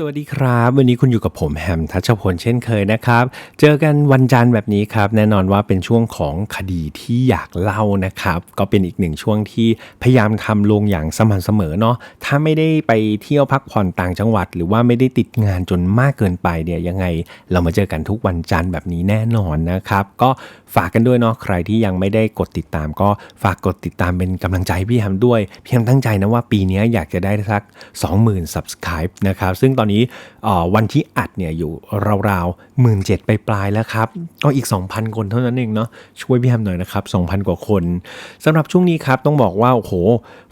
สวัสดีครับ วันนี้คุณอยู่กับผมแฮมทัชพลเช่นเคยนะครับ เจอกันวันจันทร์แบบนี้ครับ แน่นอนว่าเป็นช่วงของคดีที่อยากเล่านะครับ ก็เป็นอีกหนึ่งช่วงที่พยายามทำลงอย่างสม่ำเสมอเนาะถ้าไม่ได้ไปเที่ยวพักผ่อนต่างจังหวัด หรือว่าไม่ได้ติดงานจนมากเกินไปเนี่ยยังไงเรามาเจอกันทุกวันจันทร์แบบนี้แน่นอนนะครับ ก็ฝากกันด้วยเนาะใครที่ยังไม่ได้กดติดตาม ก็ฝากกดติดตามเป็นกำลังใจให้พี่แฮมด้วยพี่แฮมตั้งใจนะว่าปีนี้อยากจะได้สัก 20,000 subscribe นะครับซึ่งตอนนี้เอ่อวันที่อัดเนี่ยอยู่ราวๆหมื่นเจ็ดไปปลายๆแล้วครับก็อีก 2,000 คนเท่านั้นเองเนาะช่วยพี่แฮมหน่อยนะครับ 2,000 กว่าคนสำหรับช่วงนี้ครับต้องบอกว่าโอ้โห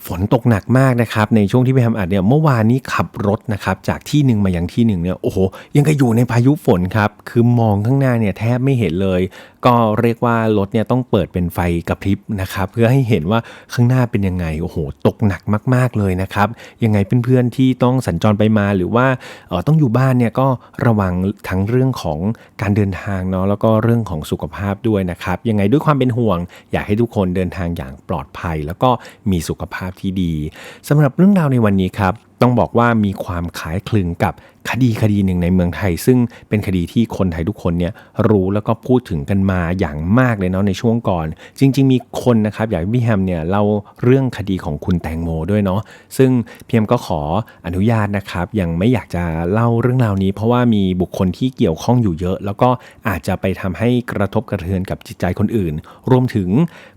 ฝนตกหนักมากนะครับในช่วงที่พี่แฮมอัดเนี่ยเมื่อวานนี้ขับรถนะครับจากที่หนึ่งมายังที่หนึ่งเนี่ยโอ้โหยังก็อยู่ในพายุฝนครับคือมองข้างหน้าเนี่ยแทบไม่เห็นเลย ก็เรียกว่ารถเนี่ยต้องเปิดเป็นไฟกระพริบนะครับเพื่อให้เห็นว่าข้างหน้าเป็นยังไงโอ้โหตกหนักมาก ๆเลยนะครับยังไงเพื่อนๆที่ต้องสัญจรไปมาหรือว่าเอ่อต้องอยู่บ้านเนี่ยก็ระวังทั้งเรื่องของการเดินทางเนาะแล้วก็เรื่องของสุขภาพด้วยนะครับยังไงด้วยความเป็นห่วง อยากให้ทุกคนเดินทางอย่างปลอดภัย แล้วก็มีสุขภาพที่ดีสำหรับเรื่องราวในวันนี้ครับ ต้องบอกว่ามีความคล้ายคลึงกับคดีคดีหนึ่งในเมืองไทย ซึ่งเป็นคดีที่คนไทยทุกคนเนี่ยรู้แล้วก็พูดถึงกันมาอย่างมากเลยเนาะในช่วงก่อน จริง ๆ มีคนนะครับอยากให้พี่แฮมเนี่ยเล่าเรื่องคดีของคุณแตงโมด้วยเนาะซึ่งพี่แฮมก็ขออนุญาตนะครับยังไม่อยากจะเล่าเรื่องราวนี้ เพราะว่ามีบุคคลที่เกี่ยวข้องอยู่เยอะ แล้วก็อาจจะไปทำให้กระทบกระเทือนกับจิตใจคนอื่น รวมถึง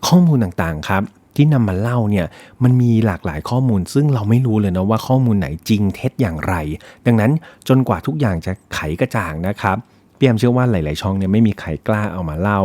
ข้อมูลต่างๆครับ ที่นำมาเล่าเนี่ยมันมีหลากหลายข้อมูล ซึ่งเราไม่รู้เลยนะว่าข้อมูลไหนจริงเท็จอย่างไร ดังนั้นจนกว่าทุกอย่างจะไขกระจ่างนะครับพี่แอมเชื่อว่าหลาย ๆ ช่องเนี่ยไม่มีใครกล้าเอามาเล่า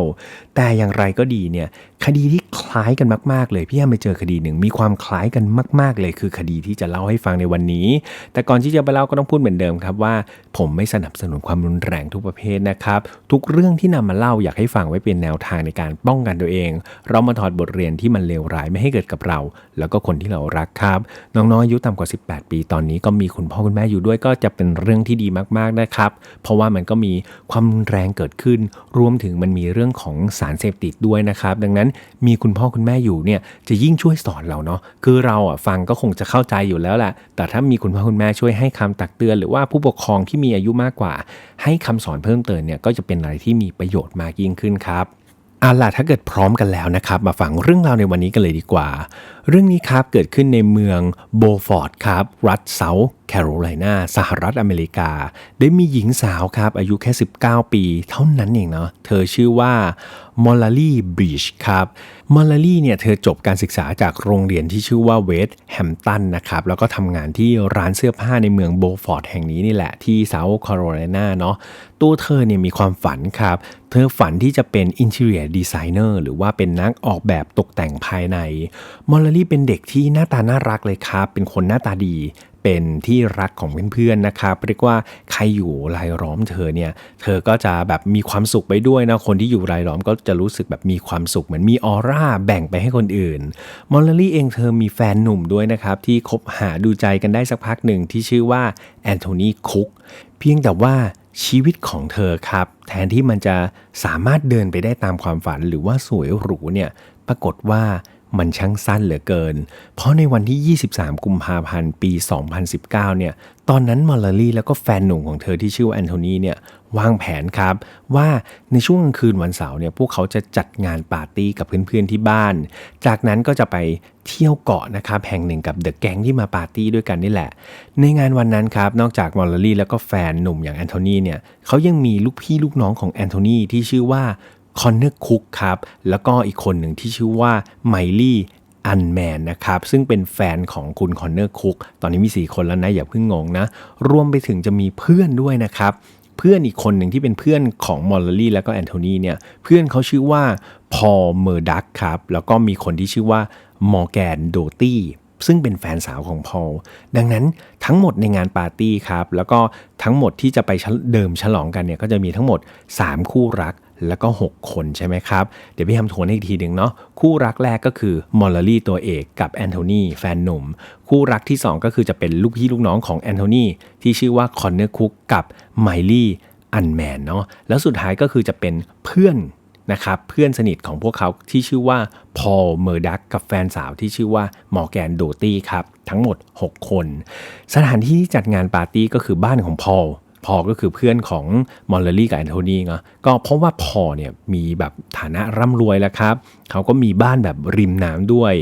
แต่อย่างไรก็ดีเนี่ยคดีที่คล้ายกันมาก ๆ เลยพี่แอมไปเจอคดีหนึ่งมีความคล้ายกันมาก ๆ เลยคือคดีที่จะเล่าให้ฟังในวันนี้ แต่ก่อนที่จะไปเล่าก็ต้องพูดเหมือนเดิมครับว่า ผมไม่สนับสนุนความรุนแรงทุกประเภทนะครับ ทุกเรื่องที่นำมาเล่าอยากให้ฟังไว้เป็นแนวทางในการป้องกันตัวเอง เรามาถอดบทเรียนที่มันเลวร้ายไม่ให้เกิดกับเรา แล้วก็คนที่เรารักครับน้องๆอายุต่ำกว่า 18 ปีตอนนี้ก็มีคุณพ่อคุณแม่อยู่ด้วยก็จะเป็นเรื่องที่ดีมากๆนะครับ เพราะว่ามันก็มีความรุนแรงเกิดขึ้น รวมถึงมันมีเรื่องของสารเสพติดด้วยนะครับ ดังนั้นมีคุณพ่อคุณแม่อยู่เนี่ยจะยิ่งช่วยสอนเราเนาะคือเราอะฟังก็คงจะเข้าใจอยู่แล้วแหละแต่ถ้ามีคุณพ่อคุณแม่ช่วยให้คำตักเตือน หรือว่าผู้ปกครองที่มีอายุมากกว่า ให้คำสอนเพิ่มเติมเนี่ยก็จะเป็นอะไรที่มีประโยชน์มากยิ่งขึ้นครับเอาล่ะถ้าเกิดพร้อมกันแล้วนะครับ มาฟังเรื่องราวในวันนี้กันเลยดีกว่า เรื่องนี้ครับเกิดขึ้นในเมืองโบฟอร์ดครับ รัฐเซาท์แคโรไลนาสหรัฐอเมริกา ได้มีหญิงสาวครับ อายุแค่ 19 ปี เท่านั้นเองเนาะเธอชื่อว่ามอลลารีบริชครับมอลลารีเนี่ยเธอจบการศึกษาจากโรงเรียนที่ชื่อว่าเวสต์แฮมตันนะครับ แล้วก็ทำงานที่ร้านเสื้อผ้าในเมืองโบฟอร์ดแห่งนี้นี่แหละที่เซาท์แคโรไลนาเนาะตัวเธอเนี่ยมีความฝันครับ เธอฝันที่จะเป็น interior designer หรือว่าเป็นนักออกแบบตกแต่งภายในมอลลารีเป็นเด็กที่หน้าตาน่ารักเลยครับ เป็นคนหน้าตาดี เป็นที่รักของเพื่อนๆนะครับ เรียกว่าใครอยู่รายล้อมเธอเนี่ย เธอก็จะแบบมีความสุขไปด้วยนะ คนที่อยู่รายล้อมก็จะรู้สึกแบบมีความสุขเหมือนมีออร่าแบ่งไปให้คนอื่น มอลลารี่เองเธอมีแฟนหนุ่มด้วยนะครับ ที่คบหาดูใจกันได้สักพักหนึ่งที่ชื่อว่าแอนโทนีคุก เพียงแต่ว่าชีวิตของเธอครับ แทนที่มันจะสามารถเดินไปได้ตามความฝันหรือว่าสวยหรูเนี่ย ปรากฏว่า มันช่างสั้นเหลือเกิน เพราะในวันที่ 23 กุมภาพันธ์ ปี 2019 เนี่ย ตอนนั้นมอลลารีแล้วก็แฟนหนุ่มของเธอที่ชื่อว่าแอนโทนีเนี่ย วางแผนครับ ว่าในช่วงกลางคืนวันเสาร์เนี่ย พวกเขาจะจัดงานปาร์ตี้กับเพื่อนๆที่บ้าน จากนั้นก็จะไปเที่ยวเกาะนะครับแห่งหนึ่งกับเดอะแก๊งที่มาปาร์ตี้ด้วยกันนี่แหละ ในงานวันนั้นครับ นอกจากมอลลารีแล้วก็แฟนหนุ่มอย่างแอนโทนีเนี่ย เขายังมีลูกพี่ลูกน้องของแอนโทนีที่ชื่อว่า คอนเนอร์คุกครับ แล้วก็อีกคนหนึ่งที่ชื่อว่าไมลี่อันแมนนะครับ ซึ่งเป็นแฟนของคุณคอนเนอร์คุก ตอนนี้มี 4 คนแล้วนะ อย่าเพิ่งงงนะ รวมไปถึงจะมีเพื่อนด้วยนะครับ เพื่อนอีกคนหนึ่งที่เป็นเพื่อนของมอลลารีแล้วก็แอนโทนีเนี่ย เพื่อนเขาชื่อว่าพอลเมอร์ดักครับ แล้วก็มีคนที่ชื่อว่ามอร์แกนโดตี้ซึ่งเป็นแฟนสาวของพอล ดังนั้นทั้งหมดในงานปาร์ตี้ครับ แล้วก็ทั้งหมดที่จะไปเดิมฉลองกันเนี่ยก็จะมีทั้งหมด 3 คู่รัก แล้วก็ 6 คนใช่ไหมครับ เดี๋ยวพี่ทำทวนให้อีกทีหนึ่งเนาะคู่รักแรกก็คือมอลลารีตัวเอกกับแอนโทนีแฟนหนุ่ม คู่รักที่ 2 ก็คือจะเป็นลูกพี่ลูกน้องของแอนโทนีที่ชื่อว่าคอนเนอร์คุกกับไมลี่อันแมนเนาะแล้วสุดท้ายก็คือจะเป็นเพื่อนนะครับเพื่อนสนิทของพวกเขาที่ชื่อว่าพอลเมอร์ดักกับแฟนสาวที่ชื่อว่ามอร์แกนโดตี้ครับ ทั้งหมด 6 คน สถานที่ที่จัดงานปาร์ตี้ก็คือบ้านของพอล พอก็คือเพื่อนของมอลเลอรี่กับแอนโทนีเนาะก็เพราะว่าพอเนี่ยมีแบบฐานะร่ำรวยแล้วครับเขาก็มีบ้านแบบริมน้ำด้วย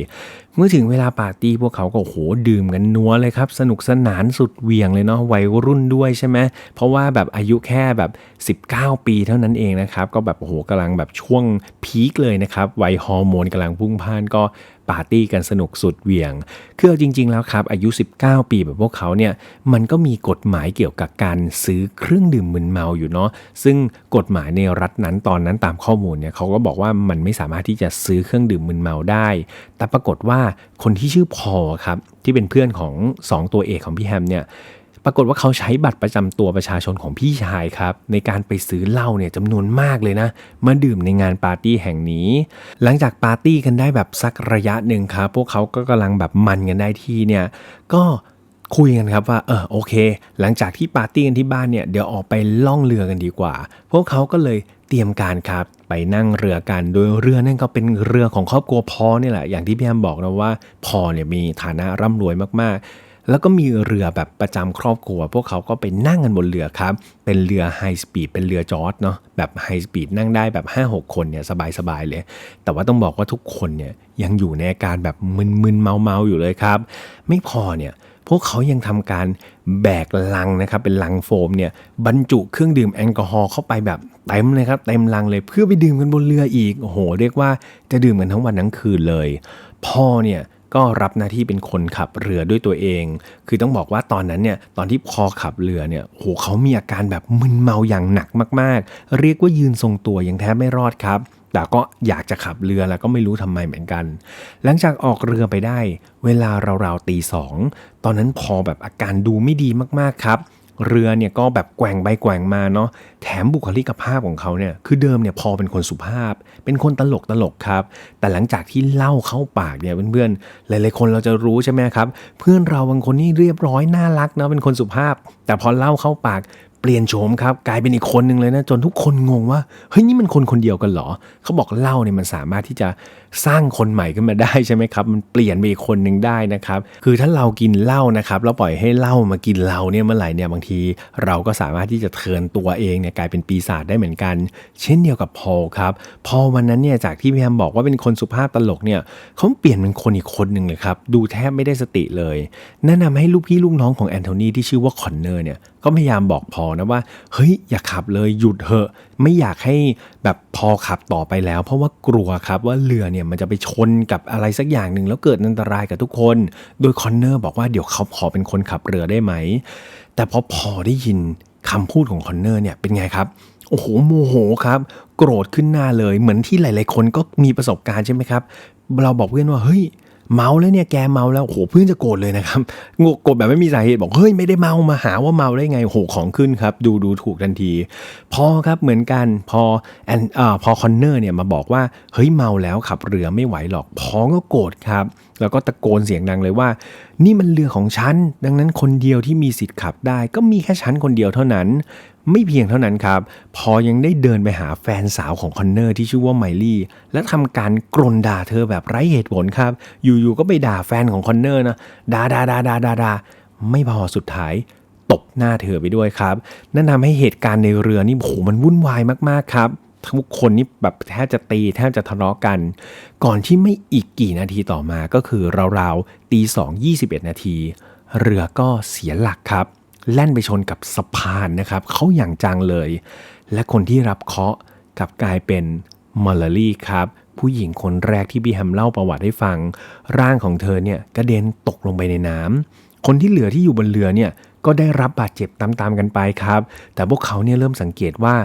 เมื่อถึงเวลาปาร์ตี้พวกเขาก็โหดื่มกันนัวเลยครับ สนุกสนานสุดเวียงเลยเนาะวัยรุ่นด้วยใช่ไหมเพราะว่าแบบอายุแค่แบบ 19 ปีเท่านั้นเองนะครับ ก็แบบโอ้โหกำลังแบบช่วงพีคเลยนะครับวัยฮอร์โมนกำลังพุ่งพ่านก็ปาร์ตี้กันสนุกสุดเวียง คือเอาจริง ๆ แล้วครับ อายุ 19 ปีแบบพวกเขาเนี่ย มันก็มีกฎหมายเกี่ยวกับการซื้อเครื่องดื่มมึนเมาอยู่เนาะ ซึ่งกฎหมายในรัฐนั้นตอนนั้นตามข้อมูลเนี่ยเขาก็บอกว่ามันไม่สามารถที่จะซื้อเครื่องดื่มมึนเมาได้ แต่ปรากฏว่าคนที่ชื่อพอครับที่เป็นเพื่อนของ 2 ตัวเอกของพี่แฮมเนี่ยปรากฏว่าเขาใช้บัตรประจำตัวประชาชนของพี่ชายครับในการไปซื้อเหล้าเนี่ยจำนวนมากเลยนะ มาดื่มในงานปาร์ตี้แห่งนี้ หลังจากปาร์ตี้กันได้แบบสักระยะหนึ่งครับพวกเขาก็กำลังแบบมันกันได้ที่เนี่ยก็คุยกันครับว่าเออโอเค หลังจากที่ปาร์ตี้กันที่บ้านเนี่ยเดี๋ยวออกไปล่องเรือกันดีกว่า พวกเขาก็เลย ตรียมการครับ ไปนั่งเรือกัน โดยเรือนั่นก็เป็นเรือของครอบครัวพอนี่แหละ อย่างที่พี่แอมบอกนะว่า พอเนี่ยมีฐานะร่ำรวยมากๆ แล้วก็มีเรือแบบประจำครอบครัว พวกเขาก็ไปนั่งกันบนเรือครับ เป็นเรือไฮสปีดเป็นเรือจอร์ดเนาะแบบไฮสปีดนั่งได้แบบ 5-6 คนเนี่ยสบายๆเลย แต่ว่าต้องบอกว่าทุกคนเนี่ยยังอยู่ในอาการแบบมึนๆเมาๆอยู่เลยครับ ไม่พอเนี่ย วกเขายังทำการแบกลังนะครับเป็นลังโฟมเนี่ยบรรจุเครื่องดื่มแอลกอฮอล์เข้าไปแบบเต็มเลยครับเต็มลังเลยเพื่อไปดื่มกันบนเรืออีกโอ้โหเรียกว่าจะดื่มกันทั้งวันทั้งคืนเลย พ่อเนี่ยก็รับหน้าที่เป็นคนขับเรือด้วยตัวเอง คือต้องบอกว่าตอนนั้นเนี่ยตอนที่พอขับเรือเนี่ยโหเขามีอาการแบบมึนเมาอย่างหนักมาก ๆ เรียกว่ายืนทรงตัวยังแทบไม่รอดครับ แต่ก็อยากจะขับเรือแล้วก็ไม่รู้ทำไมเหมือนกัน หลังจากออกเรือไปได้ เวลาราวๆตีสองตอนนั้นพอแบบอาการดูไม่ดีมากๆครับ เรือเนี่ยก็แบบแกว่งไปแกว่งมาเนาะแถมบุคลิกภาพของเขาเนี่ยคือเดิมเนี่ยพอเป็นคนสุภาพ เป็นคนตลกตลกครับ แต่หลังจากที่เล่าเข้าปากเนี่ยเพื่อนๆหลายๆคนเราจะรู้ใช่ไหมครับ เพื่อนเราบางคนนี่เรียบร้อยน่ารักนะเป็นคนสุภาพ แต่พอเล่าเข้าปาก เปลี่ยนโฉมครับกลายเป็นอีกคนหนึ่งเลยนะจนทุกคนงงว่าเฮ้ยนี่มันคนคนเดียวกันเหรอเขาบอกเหล้าเนี่ยมันสามารถที่จะ สร้างคนใหม่ขึ้นมาได้ใช่ไหมครับ มันเปลี่ยนไปอีกคนหนึ่งได้นะครับ คือถ้าเรากินเหล้านะครับแล้วปล่อยให้เหล้ามากินเราเนี่ยเมื่อไหร่เนี่ยบางทีเราก็สามารถที่จะเทินตัวเองเนี่ยกลายเป็นปีศาจได้เหมือนกัน เช่นเดียวกับพอลครับพอวันนั้นเนี่ยจากที่พี่แฮมบอกว่าเป็นคนสุภาพตลกเนี่ยเขาเปลี่ยนเป็นคนอีกคนหนึ่งเลยครับดูแทบไม่ได้สติเลยแนะนำให้ลูกพี่ลูกน้องของแอนโทนีที่ชื่อว่าคอนเนอร์เนี่ยก็พยายามบอกพอนะว่าเฮ้ยอย่าขับเลยหยุดเถอะไม่อยากให้แบบพอขับต่อไปแล้ว เพราะว่ากลัวครับว่าเรือเนี่ยมันจะไปชนกับอะไรสักอย่างหนึ่งแล้วเกิดอันตรายกับทุกคน โดยคอนเนอร์บอกว่าเดี๋ยวเขาขอเป็นคนขับเรือได้ไหม แต่พอพอได้ยินคำพูดของคอนเนอร์เนี่ยเป็นไงครับโอ้โหโมโหครับ โกรธขึ้นหน้าเลยเหมือนที่หลาย ๆ คนก็มีประสบการณ์ใช่ไหมครับ เราบอกเพื่อนว่าเฮ้ย เมาแล้วเนี่ยแกเมาแล้วโหเพื่อนจะโกรธเลยนะครับงโกรธแบบไม่มีสาเหตุบอกเฮ้ยไม่ได้เมามาหาว่าเมาได้ไงโอ้โหของขึ้นครับ ดูดูถูกทันที พอครับเหมือนกันพอแอนอ่าพอคอนเนอร์เนี่ยมาบอกว่าเฮ้ยเมาแล้วขับเรือไม่ไหวหรอกพอก็โกรธครับแล้วก็ตะโกนเสียงดังเลยว่า นี่มันเรือของฉัน ดังนั้นคนเดียวที่มีสิทธิ์ขับได้ ก็มีแค่ฉันคนเดียวเท่านั้น ไม่เพียงเท่านั้นครับ พอยังได้เดินไปหาแฟนสาวของคอนเนอร์ที่ชื่อว่าไมลี่ และทำการกรนด่าเธอแบบไร้เหตุผลครับ อยู่ๆก็ไปด่าแฟนของคอนเนอร์นะด่าด่าด่าด่าด่าดาไม่พอสุดท้ายตบหน้าเธอไปด้วยครับ นั่นทำให้เหตุการณ์ในเรือนี่โหมันวุ่นวายมากๆครับทุกคนนี่แบบแทบจะตีแทบจะทะเลาะกัน ก่อนที่ไม่อีกกี่นาทีต่อมาก็คือราวๆตีสองยี่สิบเอ็ดนาที เรือก็เสียหลักครับ แล่นไปชนกับสะพานนะครับเขาอย่างจังเลย และคนที่รับเคาะกับกลายเป็นมอลลี่ครับ ผู้หญิงคนแรกที่พี่แฮมเล่าประวัติให้ฟัง ร่างของเธอเนี่ยกระเด็นตกลงไปในน้ำคนที่เหลือที่อยู่บนเรือเนี่ยก็ได้รับบาดเจ็บตามๆกันไปครับ แต่พวกเขาเนี่ยเริ่มสังเกตว่า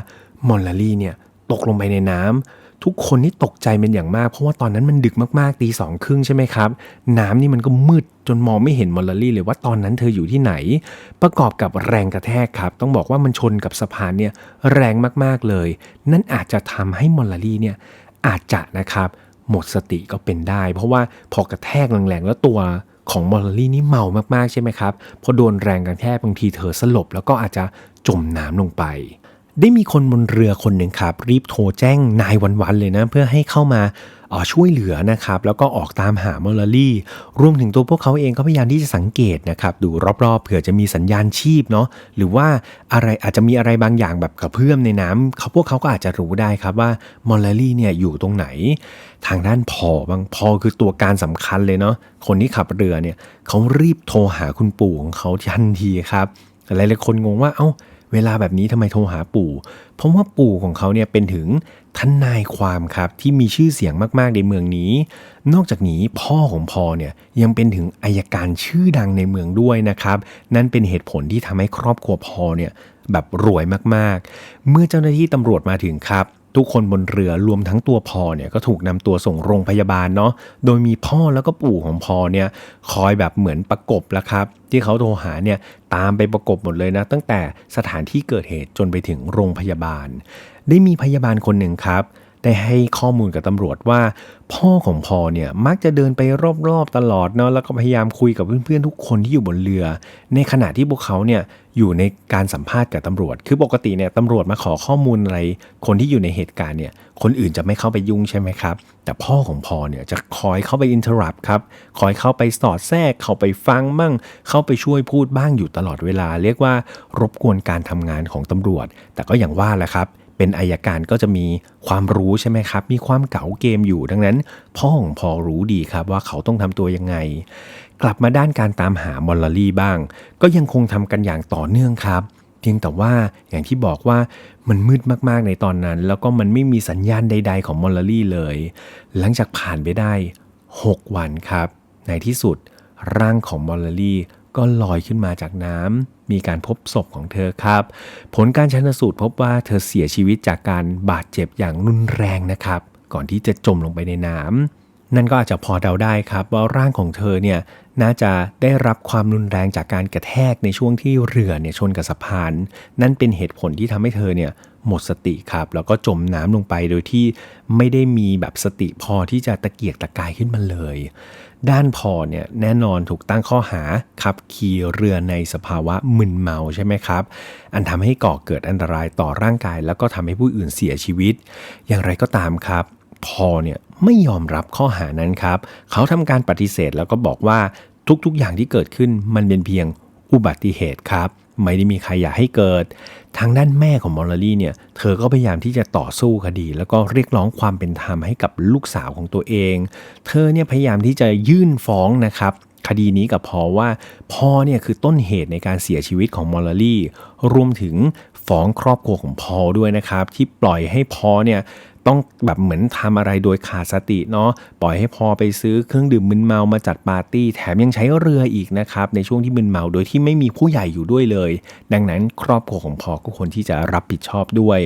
มอลลารีเนี่ยตกลงไปในน้ำ ทุกคนนี่ตกใจเป็นอย่างมาก เพราะว่าตอนนั้นมันดึกมากๆตีสองครึ่งใช่ไหมครับ น้ำนี่มันก็มืดจนมองไม่เห็นมอลลี่เลยว่าตอนนั้นเธออยู่ที่ไหน ประกอบกับแรงกระแทกครับ ต้องบอกว่ามันชนกับสะพานเนี่ยแรงมากๆเลย นั่นอาจจะทำให้มอลลี่เนี่ยอาจจะนะครับหมดสติก็เป็นได้ เพราะว่าพอกระแทกแรงๆแล้วตัวของมอลลี่นี่เมามากๆใช่ไหมครับพอโดนแรงกระแทกบางทีเธอสลบแล้วก็อาจจะจมน้ำลงไป ได้มีคนบนเรือคนหนึ่งครับ รีบโทรแจ้งนายวันๆเลยนะ เพื่อให้เข้ามาช่วยเหลือนะครับ แล้วก็ออกตามหามอลลารี่ รวมถึงตัวพวกเขาเองก็พยายามที่จะสังเกตนะครับ ดูรอบๆ เผื่อจะมีสัญญาณชีพเนาะหรือว่าอะไรอาจจะมีอะไรบางอย่างแบบกระเพื่อมในน้ำเขาพวกเขาก็อาจจะรู้ได้ครับว่ามอลลารี่เนี่ยอยู่ตรงไหน ทางด้านพอบางพอคือตัวการสำคัญเลยเนาะคนที่ขับเรือเนี่ยเขารีบโทรหาคุณปู่ของเขาทันทีครับหลายๆคนงงว่าเอ้า เวลาแบบนี้ทำไมโทรหาปู่ เพราะว่าปู่ของเขาเนี่ยเป็นถึงทนายความครับที่มีชื่อเสียงมากๆในเมืองนี้ นอกจากนี้พ่อของพอเนี่ยยังเป็นถึงอายการชื่อดังในเมืองด้วยนะครับ นั่นเป็นเหตุผลที่ทำให้ครอบครัวพอเนี่ยแบบรวยมากๆ เมื่อเจ้าหน้าที่ตำรวจมาถึงครับ ทุกคนบนเรือรวมทั้งตัวพอเนี่ยก็ถูกนำตัวส่งโรงพยาบาลเนาะโดยมีพ่อแล้วก็ปู่ของพอเนี่ยคอยแบบเหมือนประกบแล้วครับ ที่เขาโทรหาเนี่ยตามไปประกบหมดเลยนะ ตั้งแต่สถานที่เกิดเหตุจนไปถึงโรงพยาบาล ได้มีพยาบาลคนหนึ่งครับ ได้ให้ข้อมูลกับตำรวจว่า พ่อของพอเนี่ยมักจะเดินไปรอบๆตลอดเนาะแล้วก็พยายามคุยกับเพื่อนๆทุกคนที่อยู่บนเรือ ในขณะที่พวกเขาเนี่ยอยู่ในการสัมภาษณ์กับตำรวจ คือปกติเนี่ยตำรวจมาขอข้อมูลอะไร คนที่อยู่ในเหตุการณ์เนี่ยคนอื่นจะไม่เข้าไปยุ่งใช่ไหมครับ แต่พ่อของพอเนี่ยจะคอยเข้าไปอินเทอร์รับครับคอยเข้าไปสอดแทรก เข้าไปฟังมั่ง เข้าไปช่วยพูดบ้างอยู่ตลอดเวลา เรียกว่ารบกวนการทำงานของตำรวจ แต่ก็อย่างว่าแหละครับ เป็นอายการก็จะมีความรู้ใช่ไหมครับ มีความเก๋าเกมอยู่ดังนั้น พ่อของพอรู้ดีครับว่าเขาต้องทำตัวยังไง กลับมาด้านการตามหามอลลารี่บ้าง ก็ยังคงทำกันอย่างต่อเนื่องครับ เพียงแต่ว่าอย่างที่บอกว่ามันมืดมากๆในตอนนั้น แล้วก็มันไม่มีสัญญาณใด ๆ ของมอลลารี่เลย หลังจากผ่านไปได้ 6 วันครับ ในที่สุดร่างของมอลลารี่ก็ลอยขึ้นมาจากน้ำ มีการพบศพของเธอครับ ผลการชันสูตรพบว่าเธอเสียชีวิตจากการบาดเจ็บอย่างรุนแรงนะครับ ก่อนที่จะจมลงไปในน้ำนั่นก็อาจจะพอเดาได้ครับว่าร่างของเธอเนี่ย น่าจะได้รับความรุนแรงจากการกระแทกในช่วงที่เรือเนี่ยชนกับสะพาน นั่นเป็นเหตุผลที่ทำให้เธอเนี่ยหมดสติครับ แล้วก็จมน้ำลงไปโดยที่ไม่ได้มีแบบสติพอที่จะตะเกียกตะกายขึ้นมาเลย ด้านพอเนี่ยแน่นอนถูกตั้งข้อหาขับขี่เรือในสภาวะมึนเมาใช่ไหมครับ อันทำให้ก่อเกิดอันตรายต่อร่างกาย แล้วก็ทำให้ผู้อื่นเสียชีวิต อย่างไรก็ตามครับ พอเนี่ยไม่ยอมรับข้อหานั้นครับ เขาทำการปฏิเสธแล้วก็บอกว่าทุกๆอย่างที่เกิดขึ้นมันเป็นเพียงอุบัติเหตุครับ ไม่ได้มีใครอยากให้เกิด ทางด้านแม่ของมอลลารี่เนี่ย เธอก็พยายามที่จะต่อสู้คดี แล้วก็เรียกร้องความเป็นธรรมให้กับลูกสาวของตัวเอง เธอเนี่ยพยายามที่จะยื่นฟ้องนะครับคดีนี้กับพอว่าพ่อเนี่ยคือต้นเหตุในการเสียชีวิตของมอลลี่ รวมถึงฟ้องครอบครัวของพอด้วยนะครับ ที่ปล่อยให้พอเนี่ย ต้องแบบเหมือนทำอะไรโดยขาดสติเนาะปล่อยให้พอไปซื้อเครื่องดื่มมึนเมามาจัดปาร์ตี้ แถมยังใช้เรืออีกนะครับในช่วงที่มึนเมาโดยที่ไม่มีผู้ใหญ่อยู่ด้วยเลย ดังนั้นครอบครัวของพอก็ควรที่จะรับผิดชอบด้วย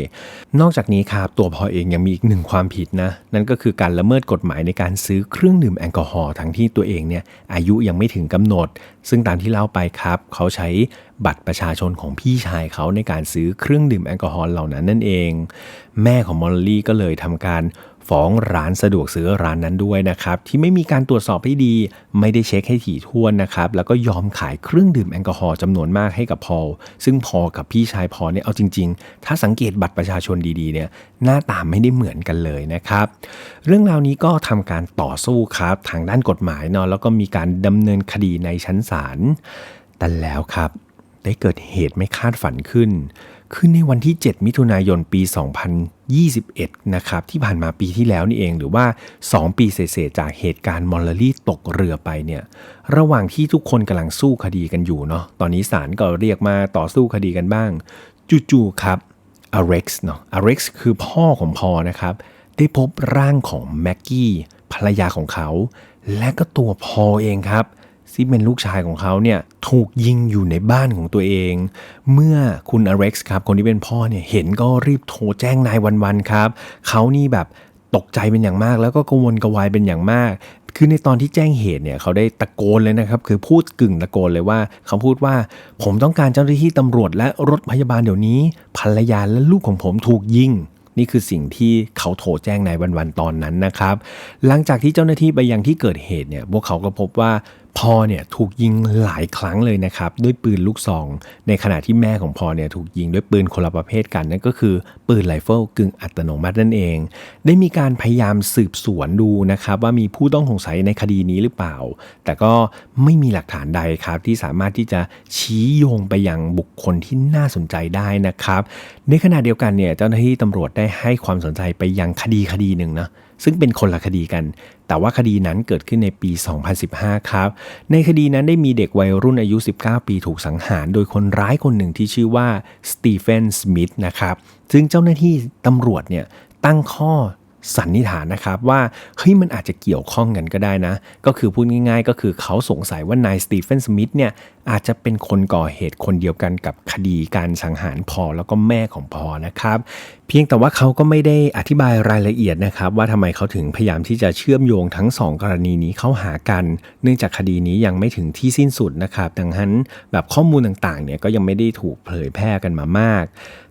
นอกจากนี้ครับตัวพอเองยังมีอีกหนึ่งความผิดนะ นั่นก็คือการละเมิดกฎหมายในการซื้อเครื่องดื่มแอลกอฮอล์ทั้งที่ตัวเองเนี่ยอายุยังไม่ถึงกำหนด ซึ่งตามที่เล่าไปครับ เขาใช้บัตรประชาชนของพี่ชายเขาในการซื้อเครื่องดื่มแอลกอฮอล์เหล่านั้นนั่นเอง แม่ของมอลลี่ก็เลยทำการ ฟ้องร้านสะดวกซื้อร้านนั้นด้วยนะครับ ที่ไม่มีการตรวจสอบให้ดี ไม่ได้เช็คให้ถี่ถ้วนนะครับ แล้วก็ยอมขายเครื่องดื่มแอลกอฮอล์จำนวนมากให้กับพอลซึ่งพอกับพี่ชายพอเนี่ยเอาจริง ๆ ถ้าสังเกตบัตรประชาชนดีๆเนี่ยหน้าตาไม่ได้เหมือนกันเลยนะครับ เรื่องราวนี้ก็ทำการต่อสู้ครับทางด้านกฎหมายเนาะแล้วก็มีการดำเนินคดีในชั้นศาลแต่แล้วครับได้เกิดเหตุไม่คาดฝันขึ้น ขึ้นในวันที่ 7 มิถุนายนปี 2021 นะครับที่ผ่านมาปีที่แล้วนี่เองหรือว่า 2 ปีเศษจากเหตุการณ์มอลลารี่ตกเรือไปเนี่ยระหว่างที่ทุกคนกำลังสู้คดีกันอยู่เนาะตอนนี้ศาลก็เรียกมาต่อสู้คดีกันบ้างจู่ๆครับอเร็กซ์เนาะอเร็กซ์คือพ่อของพอนะครับได้พบร่างของแม็กกี้ภรรยาของเขา และก็ตัวพอเองครับ ที่เป็นลูกชายของเขาเนี่ยถูกยิงอยู่ในบ้านของตัวเอง เมื่อคุณอเร็กซ์ครับ คนที่เป็นพ่อเนี่ยเห็นก็รีบโทรแจ้งนายวันๆครับ เขานี่แบบตกใจเป็นอย่างมาก แล้วก็กังวลกระวายเป็นอย่างมาก คือในตอนที่แจ้งเหตุเนี่ยเขาได้ตะโกนเลยนะครับ คือพูดกึ่งตะโกนเลยว่า เขาพูดว่าผมต้องการเจ้าหน้าที่ตำรวจและรถพยาบาลเดี๋ยวนี้ภรรยาและลูกของผมถูกยิงนี่คือสิ่งที่เขาโทรแจ้งนายวันๆตอนนั้นนะครับ หลังจากที่เจ้าหน้าที่ไปยังที่เกิดเหตุเนี่ย พวกเขาก็พบว่า พอเนี่ยถูกยิงหลายครั้งเลยนะครับด้วยปืนลูกซอง ในขณะที่แม่ของพอเนี่ยถูกยิงด้วยปืนคนละประเภทกันนั่นก็คือปืนไรเฟิลกึ่งอัตโนมัตินั่นเอง ได้มีการพยายามสืบสวนดูนะครับว่ามีผู้ต้องสงสัยในคดีนี้หรือเปล่า แต่ก็ไม่มีหลักฐานใดครับที่สามารถที่จะชี้โยงไปยังบุคคลที่น่าสนใจได้นะครับ ในขณะเดียวกันเนี่ยเจ้าหน้าที่ตำรวจได้ให้ความสนใจไปยังคดีคดีหนึ่งนะ ซึ่งเป็นคนละคดีกัน แต่ว่าคดีนั้นเกิดขึ้นในปี 2015 ครับ ในคดีนั้นได้มีเด็กวัยรุ่นอายุ 19 ปีถูกสังหาร โดยคนร้ายคนหนึ่งที่ชื่อว่าสตีเฟน สมิธนะครับ ซึ่งเจ้าหน้าที่ตำรวจเนี่ยตั้งข้อสันนิษฐานนะครับว่าเฮ้ยมันอาจจะเกี่ยวข้องกันก็ได้นะ ก็คือพูดง่ายๆ ก็คือเขาสงสัยว่านายสตีเฟนสมิธเนี่ยอาจจะเป็นคนก่อเหตุคนเดียวกันกับคดีการสังหารพอแล้วก็แม่ของพอนะครับ เพียงแต่ว่าเขาก็ไม่ได้อธิบายรายละเอียดนะครับ ว่าทำไมเขาถึงพยายามที่จะเชื่อมโยงทั้ง 2 กรณีนี้เข้าหากัน เนื่องจากคดีนี้ยังไม่ถึงที่สิ้นสุดนะครับ ดังนั้นแบบข้อมูลต่างๆเนี่ยก็ยังไม่ได้ถูกเผยแพร่กันมามาก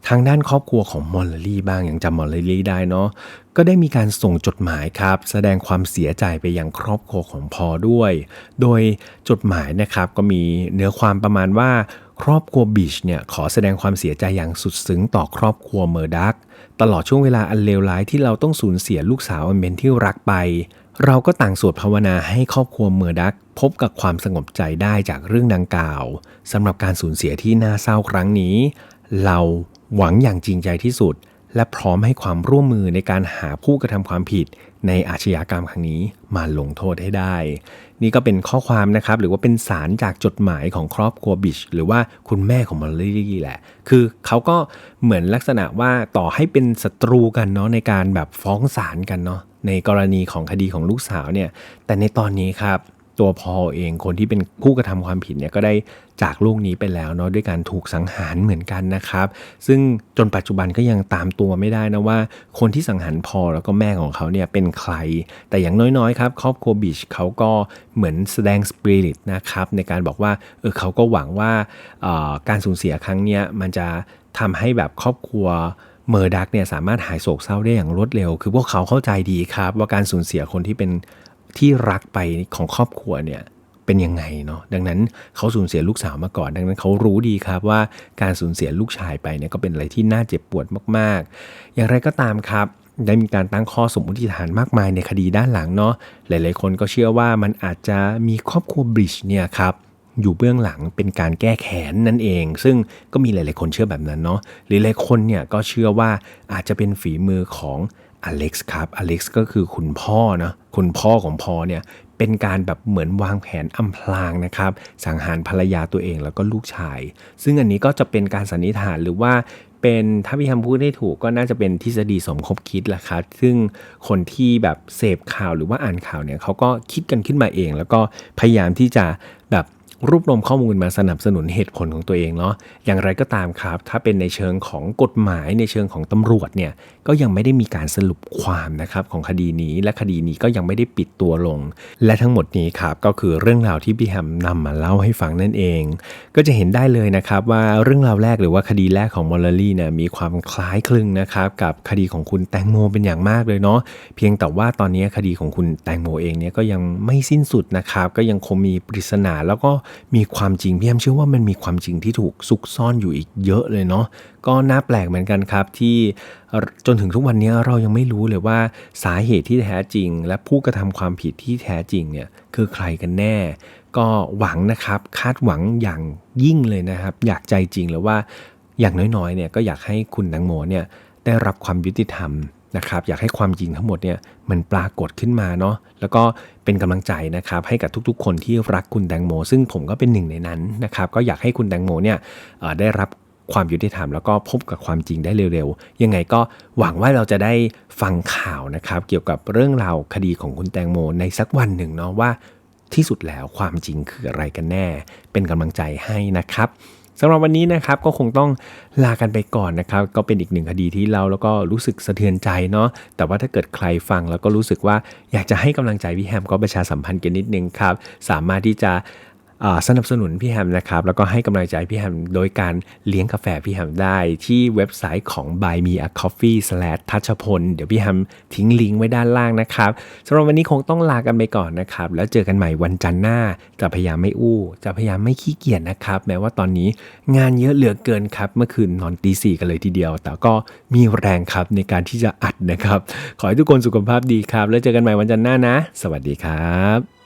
ทางด้านครอบครัวของมอลลลี่บ้างยังจำมอลลลี่ได้เนาะก็ได้มีการส่งจดหมายครับ แสดงความเสียใจไปยังครอบครัวของพอด้วย โดยจดหมายนะครับก็มีเนื้อความประมาณว่า ครอบครัวบิชเนี่ยขอแสดงความเสียใจอย่างสุดซึ้งต่อครอบครัวเมอร์ดักตลอดช่วงเวลาอันเลวร้ายที่เราต้องสูญเสียลูกสาวอันเป็นที่รักไป เราก็ต่างสวดภาวนาให้ครอบครัวเมอร์ดักพบกับความสงบใจได้จากเรื่องดังกล่าวสำหรับการสูญเสียที่น่าเศร้าครั้งนี้ เราหวังอย่างจริงใจที่สุด และพร้อมให้ความร่วมมือในการหาผู้กระทำความผิด ในอาชญากรรมครั้งนี้มาลงโทษให้ได้ นี่ก็เป็นข้อความนะครับ หรือว่าเป็นสารจากจดหมายของครอบครัวบิชหรือว่าคุณแม่ของมอลลี่แหละ คือเขาก็เหมือนลักษณะว่าต่อให้เป็นศัตรูกันเนาะในการแบบฟ้องศาลกันเนาะในกรณีของคดีของลูกสาวเนี่ย แต่ในตอนนี้ครับ ตัวพอเองคนที่เป็นผู้กระทำความผิดเนี่ยก็ได้จากลูกนี้ไปแล้วเนาะด้วยการถูกสังหารเหมือนกันนะครับ ซึ่งจนปัจจุบันก็ยังตามตัวไม่ได้นะว่า คนที่สังหารพอแล้วก็แม่ของเขาเนี่ยเป็นใคร แต่อย่างน้อยๆครับครอบครัวบิชเขาก็เหมือนแสดงสปิริตนะครับในการบอกว่าเออเขาก็หวังว่าออการสูญเสียครั้งเนี้ยมันจะทำให้แบบครอบครัวเมอร์ดักเนี่ยสามารถหายโศกเศร้าได้อย่างรวดเร็ว คือพวกเขาเข้าใจดีครับ ว่าการสูญเสียคนที่เป็น ที่รักไปของครอบครัวเนี่ยเป็นยังไงเนาะดังนั้นเขาสูญเสียลูกสาวมาก่อน ดังนั้นเขารู้ดีครับว่าการสูญเสียลูกชายไปเนี่ยก็เป็นอะไรที่น่าเจ็บปวดมาก ๆ อย่างไรก็ตามครับได้มีการตั้งข้อสมมติฐานมากมายในคดีด้านหลังเนาะหลายๆ คนก็เชื่อว่ามันอาจจะมีครอบครัวบริดจ์เนี่ยครับอยู่เบื้องหลังเป็นการแก้แค้นนั่นเอง ซึ่งก็มีหลาย ๆ คนเชื่อแบบนั้นเนาะหรือหลายคนเนี่ยก็เชื่อว่าอาจจะเป็นฝีมือของ อเล็กซ์ครับอเล็กซ์ก็คือคุณพ่อนะคุณพ่อของพอเนี่ยเป็นการแบบเหมือนวางแผนอำพรางนะครับ สังหารภรรยาตัวเองแล้วก็ลูกชาย ซึ่งอันนี้ก็จะเป็นการสันนิษฐานหรือว่าเป็นถ้าพี่ทำพูดได้ถูกก็น่าจะเป็นทฤษฎีสมคบคิดแหละครับซึ่งคนที่แบบเสพข่าวหรือว่าอ่านข่าวเนี่ยเขาก็คิดกันขึ้นมาเอง แล้วก็พยายามที่จะแบบ รวบรวมข้อมูลมาสนับสนุนเหตุผลของตัวเองเนาะอย่างไรก็ตามครับ ถ้าเป็นในเชิงของกฎหมายในเชิงของตำรวจเนี่ยก็ยังไม่ได้มีการสรุปความนะครับของคดีนี้และคดีนี้ก็ยังไม่ได้ปิดตัวลง และทั้งหมดนี้ครับก็คือเรื่องราวที่พี่แฮมนำมาเล่าให้ฟังนั่นเอง ก็จะเห็นได้เลยนะครับว่าเรื่องราวแรกหรือว่าคดีแรกของมอลลี่เนี่ยมีความคล้ายคลึงนะครับกับคดีของคุณแตงโมเป็นอย่างมากเลยเนาะเพียงแต่ว่าตอนนี้คดีของคุณแตงโมเองเนี่ยก็ยังไม่สิ้นสุดนะครับก็ยังคงมีปริศนาแล้วก็มีความจริงพี่แอมเชื่อว่ามันมีความจริงที่ถูกซุกซ่อนอยู่อีกเยอะเลยเนาะก็น่าแปลกเหมือนกันครับที่จนถึงทุกวันนี้เรายังไม่รู้เลยว่าสาเหตุที่แท้จริง และผู้กระทำความผิดที่แท้จริงเนี่ยคือใครกันแน่ ก็หวังนะครับคาดหวังอย่างยิ่งเลยนะครับ อยากใจจริงเลยว่าอย่างน้อยๆเนี่ยก็อยากให้คุณแตงโมเนี่ยได้รับความยุติธรรม นะครับอยากให้ความจริงทั้งหมดเนี่ยมันปรากฏขึ้นมาเนาะแล้วก็เป็นกำลังใจนะครับให้กับทุกๆ คนที่รักคุณแตงโม ซึ่งผมก็เป็นหนึ่งในนั้นนะครับก็อยากให้คุณแตงโมเนี่ยได้รับความยุติธรรมแล้วก็พบกับความจริงได้เร็วๆ ยังไงก็หวังว่าเราจะได้ฟังข่าวนะครับ เกี่ยวกับเรื่องราวคดีของคุณแตงโม ในสักวันหนึ่งเนาะว่าที่สุดแล้วความจริงคืออะไรกันแน่ เป็นกำลังใจให้นะครับ สำหรับวันนี้นะครับก็คงต้องลากันไปก่อนนะครับ ก็เป็นอีกหนึ่งคดีที่เราแล้วก็รู้สึกสะเทือนใจเนาะแต่ว่าถ้าเกิดใครฟังแล้วก็รู้สึกว่าอยากจะให้กำลังใจพี่แฮมก็ประชาสัมพันธ์กันนิดนึงครับ สามารถที่จะ สนับสนุนพี่แฮมนะครับ แล้วก็ให้กำลังใจพี่แฮมโดยการเลี้ยงกาแฟพี่แฮมได้ที่เว็บไซต์ของ Buy Me a Coffee slash ทัชพลเดี๋ยวพี่แฮมทิ้งลิงก์ไว้ด้านล่างนะครับสำหรับวันนี้คงต้องลากันไปก่อนนะครับ แล้วเจอกันใหม่วันจันทร์หน้า จะพยายามไม่อู้ จะพยายามไม่ขี้เกียจนะครับ แม้ว่าตอนนี้งานเยอะเหลือเกินครับ เมื่อคืนนอนตีสี่กันเลยทีเดียว แต่ก็มีแรงครับในการที่จะอัดนะครับ ขอให้ทุกคนสุขภาพดีครับ แล้วเจอกันใหม่วันจันทร์หน้านะ สวัสดีครับ